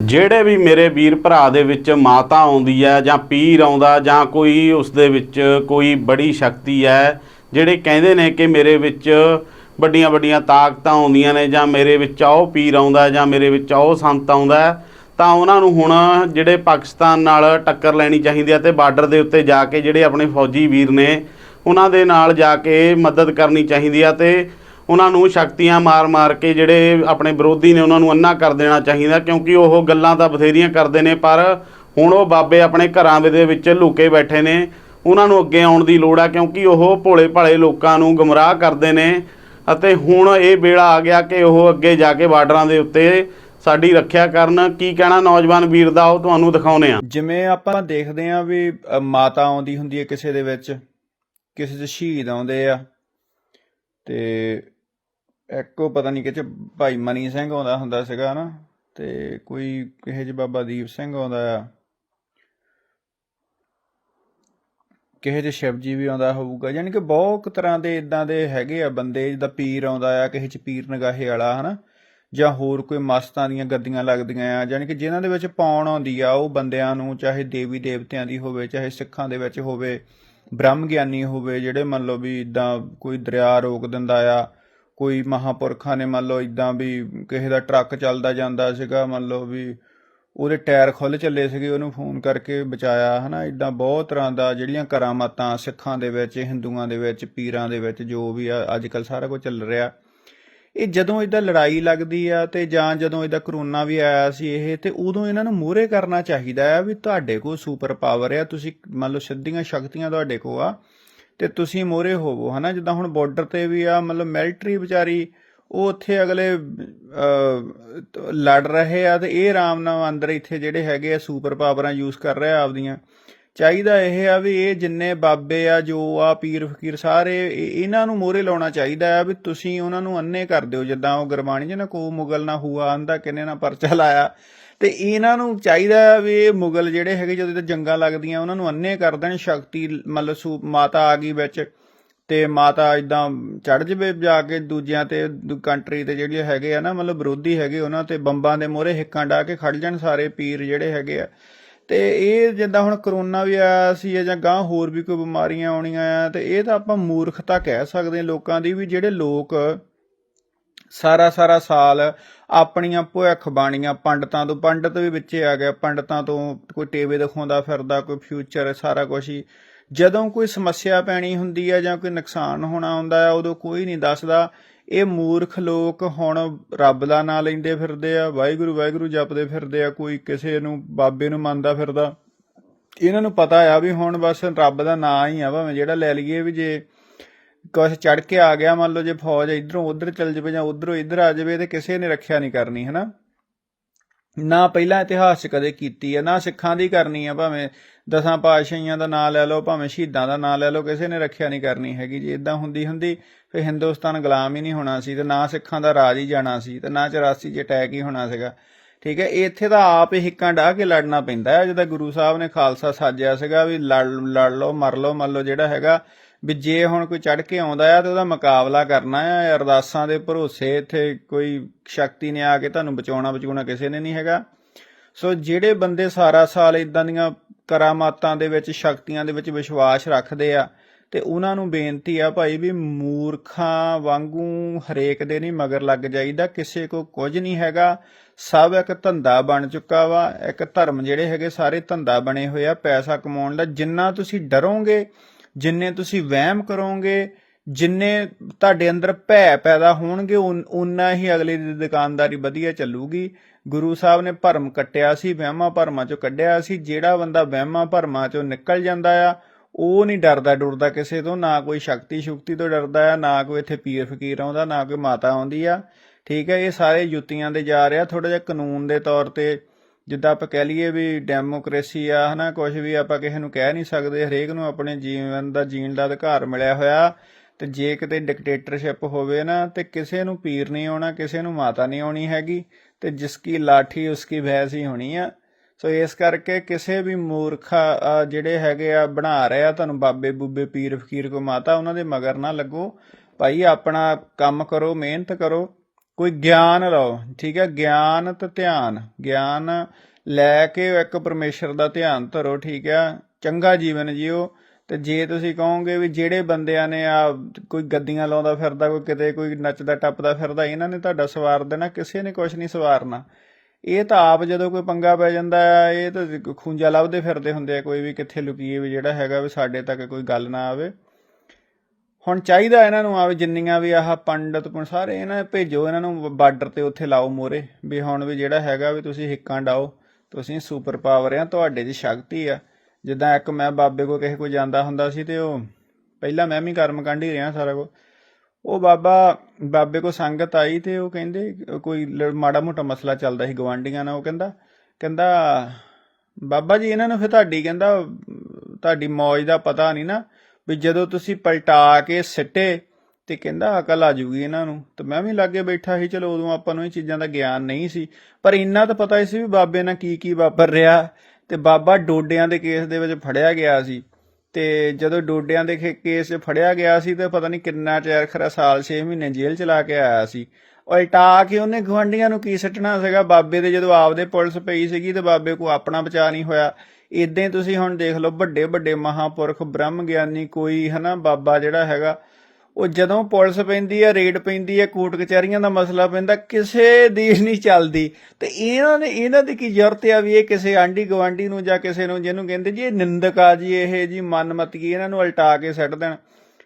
ਜਿਹੜੇ ਵੀ ਮੇਰੇ ਵੀਰ ਭਰਾ ਦੇ ਵਿੱਚ ਮਾਤਾ ਆਉਂਦੀ ਹੈ ਜਾਂ ਪੀਰ ਆਉਂਦਾ ਜਾਂ ਕੋਈ ਉਸ ਦੇ ਵਿੱਚ ਕੋਈ ਬੜੀ ਸ਼ਕਤੀ ਹੈ, ਜਿਹੜੇ ਕਹਿੰਦੇ ਨੇ ਕਿ ਮੇਰੇ ਵਿੱਚ ਵੱਡੀਆਂ ਵੱਡੀਆਂ ਤਾਕਤਾਂ ਆਉਂਦੀਆਂ ਨੇ ਜਾਂ ਮੇਰੇ ਵਿੱਚ ਆਓ ਪੀਰ ਆਉਂਦਾ ਜਾਂ ਮੇਰੇ ਵਿੱਚ ਉਹ ਸੰਤ ਆਉਂਦਾ ਤਾਂ ਉਹਨਾਂ ਨੂੰ ਹੁਣ ਜਿਹੜੇ ਪਾਕਿਸਤਾਨ ਨਾਲ ਟੱਕਰ ਲੈਣੀ ਚਾਹੀਦੀ ਹੈ ਤੇ ਬਾਰਡਰ ਦੇ ਉੱਤੇ ਜਾ ਕੇ ਜਿਹੜੇ ਆਪਣੇ ਫੌਜੀ ਵੀਰ ਨੇ, ਉਹਨਾਂ ਦੇ ਨਾਲ ਜਾ ਕੇ ਮਦਦ ਕਰਨੀ ਚਾਹੀਦੀ ਹੈ ਤੇ ਉਹਨਾਂ ਨੂੰ ਸ਼ਕਤੀਆਂ ਮਾਰ-ਮਾਰ ਕੇ ਜਿਹੜੇ ਆਪਣੇ ਵਿਰੋਧੀ ਨੇ ਉਹਨਾਂ ਨੂੰ ਅੰਨਾ ਕਰ ਦੇਣਾ ਚਾਹੀਦਾ, ਕਿਉਂਕਿ ਉਹ ਗੱਲਾਂ ਤਾਂ ਬਥੇਰੀਆਂ ਕਰਦੇ ਨੇ, ਪਰ ਹੁਣ ਉਹ ਬਾਬੇ ਆਪਣੇ ਘਰਾਂ ਦੇ ਵਿੱਚ ਲੁਕੇ ਬੈਠੇ ਨੇ। ਉਹਨਾਂ ਨੂੰ ਅੱਗੇ ਆਉਣ ਦੀ ਲੋੜ ਆ, ਕਿਉਂਕਿ ਉਹ ਭੋਲੇ ਭਾਲੇ ਲੋਕਾਂ ਨੂੰ ਗਮਰਾਹ ਕਰਦੇ ਨੇ। ਅਤੇ ਹੁਣ ਇਹ ਵੇਲਾ ਆ ਗਿਆ ਕਿ ਉਹ ਅੱਗੇ ਜਾ ਕੇ ਬਾਰਡਰਾਂ ਦੇ ਉੱਤੇ ਸਾਡੀ ਰੱਖਿਆ ਕਰਨ। ਕੀ ਕਹਿਣਾ ਨੌਜਵਾਨ ਵੀਰ ਦਾ, ਉਹ ਤੁਹਾਨੂੰ ਦਿਖਾਉਨੇ ਆ ਜਿਵੇਂ ਆਪਾਂ ਦੇਖਦੇ ਆਂ ਵੀ ਮਾਤਾ ਆਉਂਦੀ ਹੁੰਦੀ ਹੈ ਕਿਸੇ ਦੇ ਵਿੱਚ, ਕਿਸੇ ਦੇ ਸ਼ਹੀਦ ਆਉਂਦੇ ਆ। ਤੇ ਇੱਕੋ ਪਤਾ ਨਹੀਂ ਕਿਤੇ ਭਾਈ ਮਨੀ ਸਿੰਘ ਆਉਂਦਾ ਹੁੰਦਾ ਸੀਗਾ ਨਾ ਤੇ ਕੋਈ ਕਿਸੇ ਚ ਬਾਬਾ ਦੀਪ ਸਿੰਘ ਆਉਂਦਾ ਆ। ਕਿਸੇ ਚ ਸ਼ਿਵਜੀ ਵੀ ਆਉਂਦਾ ਹੋਊਗਾ, ਯਾਨੀ ਕਿ ਬਹੁਤ ਤਰ੍ਹਾਂ ਦੇ ਇਦਾਂ ਦੇ ਹੈਗੇ ਆ ਬੰਦੇ, ਜਿੱਦਾਂ ਪੀਰ ਆਉਂਦਾ ਆ, ਕਿਸੇ ਚ ਪੀਰ ਨਗਾਹੇ ਵਾਲਾ ਹਨਾ, ਜਾਂ ਹੋਰ ਕੋਈ ਮਸਤਾਂ ਦੀਆਂ ਗੱਦੀਆਂ ਲੱਗਦੀਆਂ ਆ, ਯਾਨੀ ਕਿ ਜਿਨ੍ਹਾਂ ਦੇ ਵਿੱਚ ਪਾਉਣ ਆਉਂਦੀ ਆ, ਉਹ ਬੰਦਿਆਂ ਨੂੰ ਚਾਹੇ ਦੇਵੀ ਦੇਵਤਿਆਂ ਦੀ ਹੋਵੇ, ਚਾਹੇ ਸਿੱਖਾਂ ਦੇ ਵਿੱਚ ਹੋਵੇ ਬ੍ਰਹਮ ਗਿਆਨੀ ਹੋਵੇ, ਜਿਹੜੇ ਮੰਨ ਲਓ ਵੀ ਇਦਾਂ ਕੋਈ ਦਰਿਆ ਰੋਕ ਦਿੰਦਾ ਆ ਕੋਈ ਮਹਾਪੁਰਖਾਂ ਨੇ ਮੰਨ ਲਓ ਇਦਾਂ ਵੀ ਕਿਸੇ ਦਾ ਟਰੱਕ ਚੱਲਦਾ ਜਾਂਦਾ ਸੀਗਾ, ਮੰਨ ਲਓ ਵੀ ਉਹਦੇ ਟਾਇਰ ਖੁੱਲ ਚੱਲੇ ਸੀਗੇ, ਉਹਨੂੰ ਫੋਨ ਕਰਕੇ ਬਚਾਇਆ, ਹਨਾ? ਇਦਾਂ ਬਹੁਤ ਤਰ੍ਹਾਂ ਦਾ ਜਿਹੜੀਆਂ ਕਰਾਮਾਤਾਂ ਸਿੱਖਾਂ ਦੇ ਵਿੱਚ, ਹਿੰਦੂਆਂ ਦੇ ਵਿੱਚ, ਪੀਰਾਂ ਦੇ ਵਿੱਚ ਜੋ ਵੀ ਆ ਅੱਜ ਕੱਲ ਸਾਰਾ ਕੁਝ ਚੱਲ ਰਿਹਾ। ਇਹ ਜਦੋਂ ਇਦਾਂ ਲੜਾਈ ਲੱਗਦੀ ਆ ਤੇ ਜਾਂ ਜਦੋਂ ਇਦਾਂ ਕਰੋਨਾ ਵੀ ਆਇਆ ਸੀ ਇਹ, ਤੇ ਉਦੋਂ ਇਹਨਾਂ ਨੂੰ ਮੂਹਰੇ ਕਰਨਾ ਚਾਹੀਦਾ ਆ ਵੀ ਤੁਹਾਡੇ ਕੋਲ ਸੁਪਰ ਪਾਵਰ ਆ, ਤੁਸੀਂ ਮੰਨ ਲਓ ਸਿੱਧੀਆਂ ਸ਼ਕਤੀਆਂ ਤੁਹਾਡੇ ਕੋਲ ਆ। ਤੇ ਤੁਸੀਂ ਮੂਹਰੇ ਹੋਵੋ, ਹਨਾ? ਜਿੱਦਾਂ ਹੁਣ ਬਾਰਡਰ ਤੇ ਵੀ ਆ, ਮਤਲਬ ਮਿਲਟਰੀ ਵਿਚਾਰੀ, ਉਹ ਉੱਥੇ ਅਗਲੇ ਲੜ ਰਹੇ ਆ ਤੇ ਇਹ ਆਰਾਮ ਨਾਲ ਅੰਦਰ ਇੱਥੇ ਜਿਹੜੇ ਹੈਗੇ ਆ ਸੁਪਰ ਪਾਵਰਾਂ ਯੂਜ਼ ਕਰ ਰਹੇ ਆ ਆਪਦੀਆਂ। ਚਾਹੀਦਾ ਇਹ ਆ ਵੀ ਇਹ ਜਿੰਨੇ ਬਾਬੇ ਆ, ਜੋ ਆ, ਪੀਰ ਫਕੀਰ ਸਾਰੇ ਇਹਨਾਂ ਨੂੰ ਮੋਰੇ ਲਾਉਣਾ ਚਾਹੀਦਾ ਆ ਵੀ ਤੁਸੀਂ ਉਹਨਾਂ ਨੂੰ ਅੰਨੇ ਕਰ ਦਿਓ, ਜਿੱਦਾਂ ਉਹ ਗੁਰਬਾਣੀ ਜਿਹਨਾਂ ਕੋ ਮੁਗਲ ਨਾ ਹੁਆ ਆਂਦਾ ਕਿੰਨੇ ਨਾ ਪਰਚਾ ਲਾਇਆ। ਤੇ ਇਹਨਾਂ ਨੂੰ ਚਾਹੀਦਾ ਵੀ ਇਹ ਮੁਗਲ ਜਿਹੜੇ ਹੈਗੇ, ਜਦੋਂ ਤੇ ਜੰਗਾਂ ਲੱਗਦੀਆਂ, ਉਹਨਾਂ ਨੂੰ ਅੰਨੇ ਕਰ ਦੇਣ ਸ਼ਕਤੀ, ਮਤਲਬ ਸੂ, ਮਾਤਾ ਆ ਗਈ ਵਿੱਚ ਤੇ ਮਾਤਾ ਇਦਾਂ ਚੜ ਜਵੇ ਜਾ ਕੇ ਦੂਜਿਆਂ ਤੇ ਕੰਟਰੀ ਤੇ ਜਿਹੜੇ ਹੈਗੇ ਆ ਨਾ, ਮਤਲਬ ਵਿਰੋਧੀ ਹੈਗੇ ਉਹਨਾਂ ਤੇ ਬੰਬਾਂ ਦੇ ਮੋਹਰੇ ਹਿੱਕਾਂ ਡਾ ਕੇ ਖੜ ਜਾਣ ਸਾਰੇ ਪੀਰ ਜਿਹੜੇ ਹੈਗੇ ਆ। ਤੇ ਇਹ ਜਿੱਦਾਂ ਹੁਣ ਕਰੋਨਾ ਵੀ ਆਇਆ ਸੀ ਜਾਂ ਗਾਂ ਹੋਰ ਵੀ ਕੋਈ ਬਿਮਾਰੀਆਂ ਆਉਣੀਆਂ ਆ, ਤੇ ਇਹ ਤਾਂ ਆਪਾਂ ਮੂਰਖਤਾ ਕਹਿ ਸਕਦੇ ਹਾਂ ਲੋਕਾਂ ਦੀ ਵੀ ਜਿਹੜੇ ਲੋਕ ਸਾਰਾ ਸਾਰਾ ਸਾਲ ਆਪਣੀਆਂ ਭੁੱਖ ਬਾਣੀਆਂ, ਪੰਡਤਾਂ ਤੋਂ, ਪੰਡਤ ਵੀ ਵਿੱਚੇ ਆ ਗਿਆ, ਪੰਡਤਾਂ ਤੋਂ ਕੋਈ ਟੇਵੇ ਦਿਖਾਉਂਦਾ ਫਿਰਦਾ, ਕੋਈ ਫਿਊਚਰ ਸਾਰਾ ਕੁਝ ਹੀ। ਜਦੋਂ ਕੋਈ ਸਮੱਸਿਆ ਪੈਣੀ ਹੁੰਦੀ ਹੈ ਜਾਂ ਕੋਈ ਨੁਕਸਾਨ ਹੋਣਾ ਹੁੰਦਾ ਹੈ ਉਦੋਂ ਕੋਈ ਨਹੀਂ ਦੱਸਦਾ। ਇਹ ਮੂਰਖ ਲੋਕ ਹੁਣ ਰੱਬ ਦਾ ਨਾਂ ਲੈਂਦੇ ਫਿਰਦੇ ਆ, ਵਾਹਿਗੁਰੂ ਵਾਹਿਗੁਰੂ ਜਪਦੇ ਫਿਰਦੇ ਆ, ਕੋਈ ਕਿਸੇ ਨੂੰ, ਬਾਬੇ ਨੂੰ ਮੰਨਦਾ ਫਿਰਦਾ। ਇਹਨਾਂ ਨੂੰ ਪਤਾ ਆ ਵੀ ਹੁਣ ਬਸ ਰੱਬ ਦਾ ਨਾਂ ਹੀ ਆ, ਭਾਵੇਂ ਜਿਹੜਾ ਲੈ ਲਈਏ ਵੀ ਜੇ ਕੁਛ ਚੜ ਕੇ ਆ ਗਿਆ, ਮੰਨ ਲਓ ਜੇ ਫੌਜ ਇਧਰੋਂ ਉਧਰ ਚੱਲ ਜਾਵੇ ਜਾਂ ਉਧਰੋਂ ਇੱਧਰ ਆ ਜਾਵੇ ਤੇ ਕਿਸੇ ਨੇ ਰੱਖਿਆ ਨਹੀਂ ਕਰਨੀ, ਹਨਾ? ਨਾ ਪਹਿਲਾਂ ਇਤਿਹਾਸ ਕਦੇ ਕੀਤੀ ਹੈ ਨਾ ਸਿੱਖਾਂ ਦੀ ਕਰਨੀ ਹੈ ਭਾਵੇਂ ਦਸਾਂ ਪਾਤਸ਼ਾਹੀਆਂ ਦਾ ਨਾਮ ਲੈ ਲਓ, ਭਾਵੇਂ ਸ਼ਹੀਦਾਂ ਦਾ ਨਾਮ ਲੈ ਲਓ, ਕਿਸੇ ਨੇ ਰੱਖਿਆ ਨਹੀਂ ਕਰਨੀ ਹੈਗੀ, ਜੇ ਇਦਾਂ ਹੁੰਦੀ ਹੁੰਦੀ ਫਿਰ ਹਿੰਦੁਸਤਾਨ ਗੁਲਾਮ ਹੀ ਨਹੀਂ ਹੋਣਾ ਸੀ ਤੇ ਨਾ ਸਿੱਖਾਂ ਦਾ ਰਾਜ ਹੀ ਜਾਣਾ ਸੀ ਤੇ ਨਾ 84 'ਚ ਅਟੈਕ ਹੀ ਹੋਣਾ ਸੀਗਾ। ਠੀਕ ਹੈ ਇੱਥੇ ਤਾਂ ਆਪ ਹੀ ਹਿੱਕਾਂ ਢਾਹ ਕੇ ਲੜਨਾ ਪੈਂਦਾ ਹੈ। ਜਿਹਦਾ ਗੁਰੂ ਸਾਹਿਬ ਨੇ ਖਾਲਸਾ ਸਾਜਿਆ ਸੀਗਾ ਵੀ ਲੜ ਲੜ ਲਓ, ਮਰ ਲਓ ਮੰਨ ਲਓ ਜਿਹੜਾ ਹੈਗਾ, ਵੀ ਜੇ ਹੁਣ ਕੋਈ ਚੜ ਕੇ ਆਉਂਦਾ ਆ ਤੇ ਉਹਦਾ ਮੁਕਾਬਲਾ ਕਰਨਾ ਆ ਅਰਦਾਸਾਂ ਦੇ ਭਰੋਸੇ ਇੱਥੇ ਕੋਈ ਸ਼ਕਤੀ ਨੇ ਆ ਕੇ ਤੁਹਾਨੂੰ ਬਚਾਉਣਾ ਬਚਾਉਣਾ ਕਿਸੇ ਨੇ ਨਹੀਂ ਹੈਗਾ। ਸੋ ਜਿਹੜੇ ਬੰਦੇ ਸਾਰਾ ਸਾਲ ਇਦਾਂ ਦੀਆਂ ਕਰਾਮਾਤਾਂ ਦੇ ਵਿੱਚ, ਸ਼ਕਤੀਆਂ ਦੇ ਵਿੱਚ ਵਿਸ਼ਵਾਸ ਰੱਖਦੇ ਆ ਤੇ ਉਹਨਾਂ ਨੂੰ ਬੇਨਤੀ ਆ ਭਾਈ ਵੀ ਮੂਰਖਾਂ ਵਾਂਗੂ ਹਰੇਕ ਦੇ ਨਹੀਂ ਮਗਰ ਲੱਗ ਜਾਈਦਾ, ਕਿਸੇ ਕੋ ਕੁਝ ਨਹੀਂ ਹੈਗਾ। ਸਭ ਇੱਕ ਧੰਦਾ ਬਣ ਚੁੱਕਾ ਵਾ, ਇੱਕ ਧਰਮ ਜਿਹੜੇ ਹੈਗੇ ਸਾਰੇ ਧੰਦਾ ਬਣੇ ਹੋਏ ਆ, ਪੈਸਾ ਕਮਾਉਣ ਦਾ। ਜਿੰਨਾ ਤੁਸੀਂ ਡਰੋਗੇ, ਜਿੰਨੇ ਤੁਸੀਂ ਵਹਿਮ ਕਰੋਗੇ, ਜਿੰਨੇ ਤੁਹਾਡੇ ਅੰਦਰ ਭੈ ਪੈਦਾ ਹੋਣਗੇ, ਉਨਾ ਹੀ ਅਗਲੇ ਦੀ ਦੁਕਾਨਦਾਰੀ ਵਧੀਆ ਚੱਲੂਗੀ। ਗੁਰੂ ਸਾਹਿਬ ਨੇ ਭਰਮ ਕੱਟਿਆ ਸੀ, ਵਹਿਮਾਂ ਭਰਮਾਂ ਚੋਂ ਕੱਢਿਆ ਸੀ। ਜਿਹੜਾ ਬੰਦਾ ਵਹਿਮਾਂ ਭਰਮਾਂ ਚੋਂ ਨਿਕਲ ਜਾਂਦਾ ਆ ਉਹ ਨਹੀਂ ਡਰਦਾ ਡੁਰਦਾ ਕਿਸੇ ਤੋਂ, ਨਾ ਕੋਈ ਸ਼ਕਤੀ ਸ਼ੁਕਤੀ ਤੋਂ ਡਰਦਾ ਆ, ਨਾ ਕੋਈ ਇੱਥੇ ਪੀਰ ਫਕੀਰ ਆਉਂਦਾ, ਨਾ ਕੋਈ ਮਾਤਾ ਆਉਂਦੀ ਆ। ਠੀਕ ਹੈ ਇਹ ਸਾਰੇ ਜੁੱਤੀਆਂ ਦੇ ਜਾ ਰਿਹਾ ਥੋੜਾ ਜਿਹਾ ਕਾਨੂੰਨ ਦੇ ਤੌਰ ਤੇ ਜਿੱਦਾਂ ਆਪਾਂ ਕਹਿ ਲਈਏ ਵੀ ਡੈਮੋਕ੍ਰੇਸੀ ਆ, ਹਨਾ ਕੁਝ ਵੀ ਆਪਾਂ ਕਿਸੇ ਨੂੰ ਕਹਿ ਨਹੀਂ ਸਕਦੇ, ਹਰੇਕ ਨੂੰ ਆਪਣੇ ਜੀਵਨ ਦਾ, ਜੀਣ ਦਾ ਅਧਿਕਾਰ ਮਿਲਿਆ ਹੋਇਆ। ਤੇ ਜੇ ਕਿਤੇ ਡਿਕਟੇਟਰਸ਼ਿਪ ਹੋਵੇ ਨਾ, ਤੇ ਕਿਸੇ ਨੂੰ ਪੀਰ ਨਹੀਂ ਆਉਣਾ, ਕਿਸੇ ਨੂੰ ਮਾਤਾ ਨਹੀਂ ਆਉਣੀ ਹੈਗੀ, ਤੇ ਜਿਸ ਕੀ ਲਾਠੀ, ਉਸ ਕੀ ਭੈਂਸ ਹੀ ਹੋਣੀ ਆ। ਸੋ ਇਸ ਕਰਕੇ ਕਿਸੇ ਵੀ ਮੂਰਖਾ ਜਿਹੜੇ ਹੈਗੇ ਆ, ਬਣਾ ਰਹੇ ਆ ਤੁਹਾਨੂੰ ਬਾਬੇ ਬੂਬੇ ਪੀਰ ਫਕੀਰ ਕੋ ਮਾਤਾ, ਉਹਨਾਂ ਦੇ ਮਗਰ ਨਾ ਲੱਗੋ। ਭਾਈ, ਆਪਣਾ ਕੰਮ ਕਰੋ, ਮਿਹਨਤ ਕਰੋ, ਕੋਈ ਗਿਆਨ ਲਓ, ਠੀਕ ਹੈ? ਗਿਆਨ ਤੇ ਧਿਆਨ, ਗਿਆਨ ਲੈ ਕੇ ਇੱਕ ਪਰਮੇਸ਼ਰ ਦਾ ਧਿਆਨ ਧਰੋ, ਠੀਕ ਹੈ? ਚੰਗਾ ਜੀਵਨ ਜੀਓ। ਤੇ ਜੇ ਤੁਸੀਂ ਕਹੋਗੇ ਵੀ ਜਿਹੜੇ ਬੰਦਿਆਂ ਨੇ ਆ, ਕੋਈ ਗੱਦੀਆਂ ਲਾਉਂਦਾ ਫਿਰਦਾ, ਕੋਈ ਕਿਤੇ ਕੋਈ ਨੱਚਦਾ, ਟੱਪਦਾ ਫਿਰਦਾ, ਇਹਨਾਂ ਨੇ ਤੁਹਾਡਾ ਸਵਾਰ ਦੇਣਾ, ਕਿਸੇ ਨੇ ਕੁਝ ਨਹੀਂ ਸਵਾਰਨਾ। ਇਹ ਤਾਂ ਆਪ ਜਦੋਂ ਕੋਈ ਪੰਗਾ ਪੈ ਜਾਂਦਾ ਆ, ਇਹ ਤਾਂ ਖੂੰਜਾ ਲੱਭਦੇ ਫਿਰਦੇ ਹੁੰਦੇ ਆ ਕੋਈ ਵੀ ਕਿੱਥੇ ਲੁਕੀਏ ਵੀ ਜਿਹੜਾ ਹੈਗਾ ਵੀ ਸਾਡੇ ਤੱਕ ਕੋਈ ਗੱਲ ਨਾ ਆਵੇ। ਹੁਣ ਚਾਹੀਦਾ ਇਹਨਾਂ ਨੂੰ ਆਵੇ ਜਿੰਨੀਆਂ ਵੀ ਆਹ ਪੰਡਤ ਪੁਣ ਸਾਰੇ ਇਹਨਾਂ ਭੇਜੋ, ਇਹਨਾਂ ਨੂੰ ਬਾਰਡਰ ਤੇ ਉੱਥੇ ਲਾਓ ਮੋਰੇ ਵੀ ਹੁਣ ਵੀ ਜਿਹੜਾ ਹੈਗਾ ਵੀ ਤੁਸੀਂ ਹਿੱਕਾਂ ਡਾਓ, ਤੁਸੀਂ ਸੁਪਰ ਪਾਵਰ ਆ, ਤੁਹਾਡੇ 'ਚ ਸ਼ਕਤੀ ਆ। ਜਿੱਦਾਂ ਇੱਕ ਮੈਂ ਬਾਬੇ ਕੋ ਕਿਸੇ ਕੋ ਜਾਂਦਾ ਹੁੰਦਾ ਸੀ ਤੇ ਉਹ, ਪਹਿਲਾਂ ਮੈਂ ਵੀ ਕਰਮ ਕਾਂਡ ਰਿਹਾ ਸਾਰਾ ਕੋ ਉਹ ਬਾਬਾ, ਬਾਬੇ ਕੋ ਸੰਗਤ ਆਈ ਤੇ ਉਹ ਕਹਿੰਦੇ, ਕੋਈ ਲ- ਮਾੜਾ ਮੋਟਾ ਮਸਲਾ ਚੱਲਦਾ ਸੀ ਗਵਾਂਢੀਆਂ ਨਾਲ, ਉਹ ਕਹਿੰਦਾ ਕਹਿੰਦਾ, ਬਾਬਾ ਜੀ, ਇਹਨਾਂ ਨੂੰ ਫਿਰ ਤੁਹਾਡੀ ਕਹਿੰਦਾ, ਤੁਹਾਡੀ ਮੌਜ ਦਾ ਪਤਾ ਨਹੀਂ ਨਾ, ਵੀ ਜਦੋਂ ਤੁਸੀਂ ਪਲਟਾ ਕੇ ਸਿੱਟੇ ਤੇ ਕਹਿੰਦਾ, ਅਕਲ ਆ ਜੂਗੀ ਇਹਨਾਂ ਨੂੰ। ਤੇ ਮੈਂ ਵੀ ਲਾਗੇ ਬੈਠਾ ਸੀ, ਚਲੋ ਉਦੋਂ ਆਪਾਂ ਨੂੰ ਇਹ ਚੀਜ਼ਾਂ ਦਾ ਗਿਆਨ ਨਹੀਂ ਸੀ। ਪਰ ਇੰਨਾ ਤਾਂ ਪਤਾ ਹੀ ਸੀ ਵੀ ਬਾਬੇ ਨਾਲ ਕੀ ਕੀ ਵਾਪਰ ਰਿਹਾ। ਤੇ ਬਾਬਾ ਡੋਡਿਆਂ ਦੇ ਕੇਸ ਦੇ ਵਿੱਚ ਫੜਿਆ ਗਿਆ ਸੀ। ਤੇ ਜਦੋਂ ਡੋਡਿਆਂ ਦੇ ਕੇਸ 'ਚ ਫੜਿਆ ਗਿਆ ਸੀ ਤੇ ਪਤਾ ਨਹੀਂ ਕਿੰਨਾ ਚਿਰ ਖਰਾ ਸਾਲ 6 ਮਹੀਨੇ ਜੇਲ੍ਹ ਚਲਾ ਕੇ ਆਇਆ ਸੀ। ਉਲਟਾ ਕੇ ਉਹਨੇ ਗਵਾਂਢੀਆਂ ਨੂੰ ਕੀ ਸੱਟਣਾ ਸੀਗਾ? ਬਾਬੇ ਦੇ ਜਦੋਂ ਆਪਦੇ ਪੁਲਿਸ ਪਈ ਸੀਗੀ ਤੇ ਬਾਬੇ ਕੋ ਆਪਣਾ ਬਚਾ ਨਹੀਂ ਹੋਇਆ। ਇਦਾਂ ਹੀ ਤੁਸੀਂ ਹੁਣ ਦੇਖ ਲਓ ਵੱਡੇ ਵੱਡੇ ਮਹਾਪੁਰਖ ਬ੍ਰਹਮ ਗਿਆਨੀ ਕੋਈ ਹਨਾ ਬਾਬਾ ਜਿਹੜਾ ਹੈਗਾ ਉਹ ਜਦੋਂ ਪੁਲਿਸ ਪੈਂਦੀ ਹੈ ਰੇਡ ਪੈਂਦੀ ਹੈ ਕੋਰਟ ਕਚਹਿਰੀਆਂ ਦਾ ਮਸਲਾ ਪੈਂਦਾ, ਕਿਸੇ ਦੇਸ਼ ਨਹੀਂ ਚੱਲਦੀ। ਤੇ ਇਹਨਾਂ ਨੇ, ਇਹਨਾਂ ਦੀ ਕੀ ਜ਼ਰੂਰਤ ਆ ਵੀ ਇਹ ਕਿਸੇ ਆਂਢੀ ਗਵਾਂਢੀ ਨੂੰ ਜਾਂ ਕਿਸੇ ਨੂੰ ਜਿਹਨੂੰ ਕਹਿੰਦੇ ਜੀ ਇਹ ਨਿੰਦਕ ਆ ਜੀ, ਇਹ ਜੀ ਮਨਮਤੀ ਇਹਨਾਂ ਨੂੰ ਉਲਟਾ ਕੇ ਸੱਟ ਦੇਣ।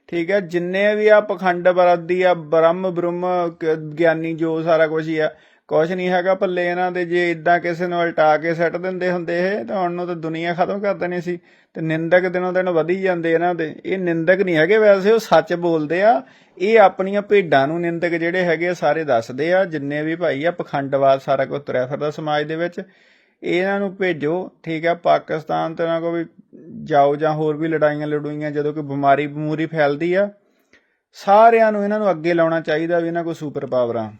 ਠੀਕ ਹੈ ਜਿੰਨੇ ਵੀ ਆ ਪਖੰਡ ਬਰਾਦੀ ਆ ਬ੍ਰਹਮ ਬ੍ਰਹਮ ਗਿਆਨੀ ਜੋ ਸਾਰਾ ਕੁਝ ਹੀ ਆ ਕੁਝ ਨਹੀਂ ਹੈਗਾ ਪੱਲੇ ਇਹਨਾਂ ਦੇ ਜੇ ਇਦਾਂ ਕਿਸੇ ਨੂੰ ਉਲਟਾ ਕੇ ਸੱਟ ਦਿੰਦੇ ਹੁੰਦੇ ਇਹ, ਤਾਂ ਹੁਣ ਨੂੰ ਤਾਂ ਦੁਨੀਆ ਖਤਮ ਕਰ ਦੇਣੀ ਸੀ। ਤੇ ਨਿੰਦਕ ਦਿਨੋਂ ਦਿਨ ਵਧੀ ਜਾਂਦੇ ਇਹਨਾਂ ਦੇ ਇਹ ਨਿੰਦਕ ਨਹੀਂ ਹੈਗੇ ਵੈਸੇ, ਉਹ ਸੱਚ ਬੋਲਦੇ ਆ। ਇਹ ਆਪਣੀਆਂ ਭੇਡਾਂ ਨੂੰ ਨਿੰਦਕ ਜਿਹੜੇ ਹੈਗੇ ਆ, ਸਾਰੇ ਦੱਸਦੇ ਆ। ਜਿੰਨੇ ਵੀ ਭਾਈ ਆ, ਪਖੰਡਵਾਦ ਸਾਰਾ ਕੁਝ ਤੁਰਿਆ ਫਿਰਦਾ ਸਮਾਜ ਦੇ ਵਿੱਚ। ਇਹਨਾਂ ਨੂੰ ਭੇਜੋ, ਠੀਕ ਆ, ਪਾਕਿਸਤਾਨ ਤੇ ਨਾ ਕੋ ਵੀ ਜਾਓ ਜਾਂ ਹੋਰ ਵੀ ਲੜਾਈਆਂ ਲੜੂਈਆਂ, ਜਦੋਂ ਕੋਈ ਬਿਮਾਰੀ ਬਮੂਰੀ ਫੈਲਦੀ ਆ, ਸਾਰਿਆਂ ਨੂੰ ਇਹਨਾਂ ਨੂੰ ਅੱਗੇ ਲਾਉਣਾ ਚਾਹੀਦਾ ਵੀ ਇਹਨਾਂ ਕੋਲ ਸੁਪਰ ਪਾਵਰਾਂ